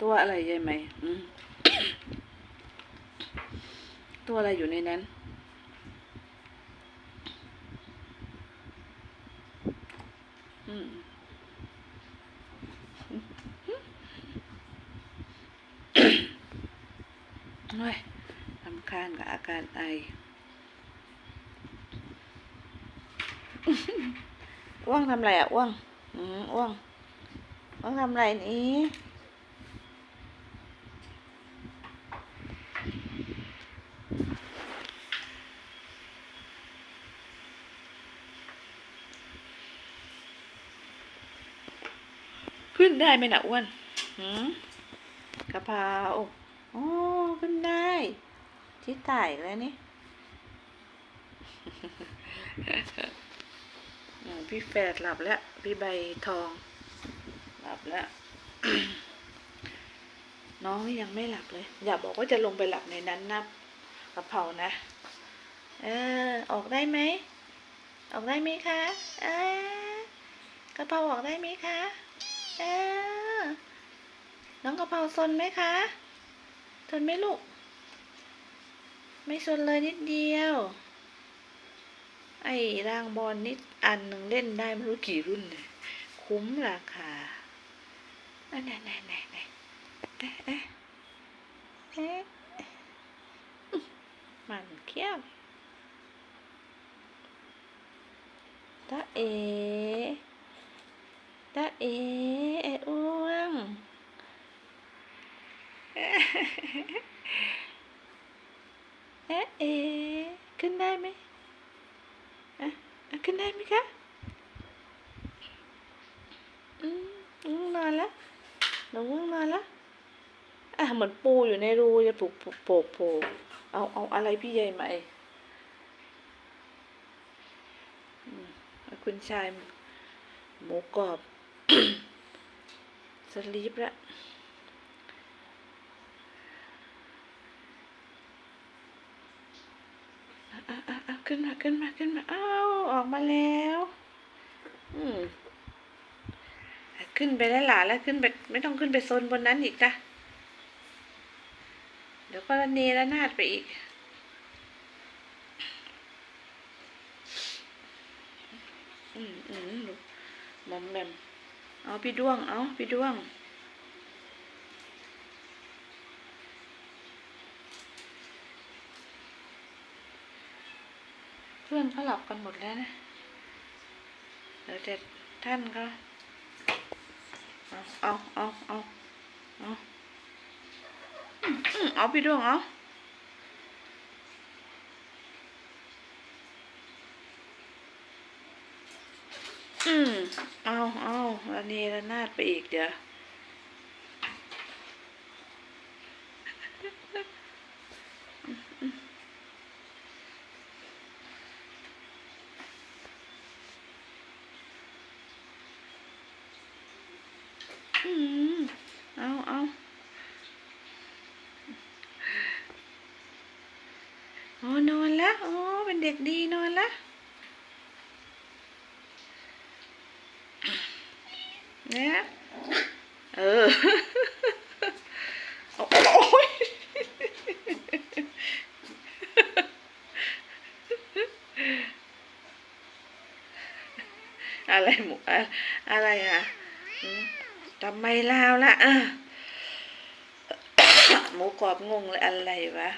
ตัวอะไรยายไหมตัวอะไรอยู่ในนั้น อืมโอ้ยลำคาญกับอาการไออ้วงทำไรอะอ้วง อืมอ้วง อ้วงทำไรนี้ขึ้นได้ไหมนะอ้วนหืมกะเพราโอ้ขึ้นได้ ที่ไต่แล้วนี่อืมพี่แฝดหลับแล้ว พี่ใบทอง หลับแล้ว น้องยังไม่หลับเลย อย่าบอกว่าจะลงไปหลับในนั้นนะกระเพรานะ เออ ออกได้ไหม ออกได้ไหมคะเออกระเพราออกได้ไหมคะเออน้องกระเพราซนไหมคะซนไหมลูก ไม่ซนเลยนิดเดียว ไอ้รางบอลนี่อันหนึ่งเล่นได้ไม่รู้กี่รุ่นเลย คุ้มราคาอันไหนไหนไหนไหน เอ๊ะเอ๊ะเอ๊ะอื้อมันเขี้ยวตาเอตาเอไอ้อ้วงเอ๊ะเอ๊ะเอ๊ะขึ้นได้ไหมอะอะขึ้นได้ไหมคะอืมอืมนอนแล้วหนูง่วงนอนแล้วอะ เหมือนปูอยู่ในรูจะปลุกปลุกโผกโผกเอาเอาอะไรพี่ใหญ่ไหมคุณชาย หมูกรอบ สลีปละอะอะอะอะขึ้นมาขึ้นมาขึ้นมาอ้าวออกมาแล้ว อืมขึ้นไปแล้วหลาแล้วขึ้นไป ไม่ต้องขึ้นไปโซนบนนั้นอีกจ้ะ เดี๋ยวก็ระเนระนาดไปอีก อืมอืมลูมอมแมมเอาพี่ด้วง เอาพี่ด้วง เพื่อนเขาหลับกันหมดแล้วนะเดี๋ยวแต่ท่านก็ เอา เอา เอา เอาเอา เอาพี่ด้วงเอาอืม เอาเอาระเนระนาดไปอีกเดี๋ยวอืมเอาเอาโอ้ นอนแล้วโอ้เป็นเด็กดีนอนแล้วเนี่ยเออโอ้โอ้ยอะไรหมูอะอะไรอะทำไมลาวล่ะเออหมูกรอบงงเลยอะไรวะ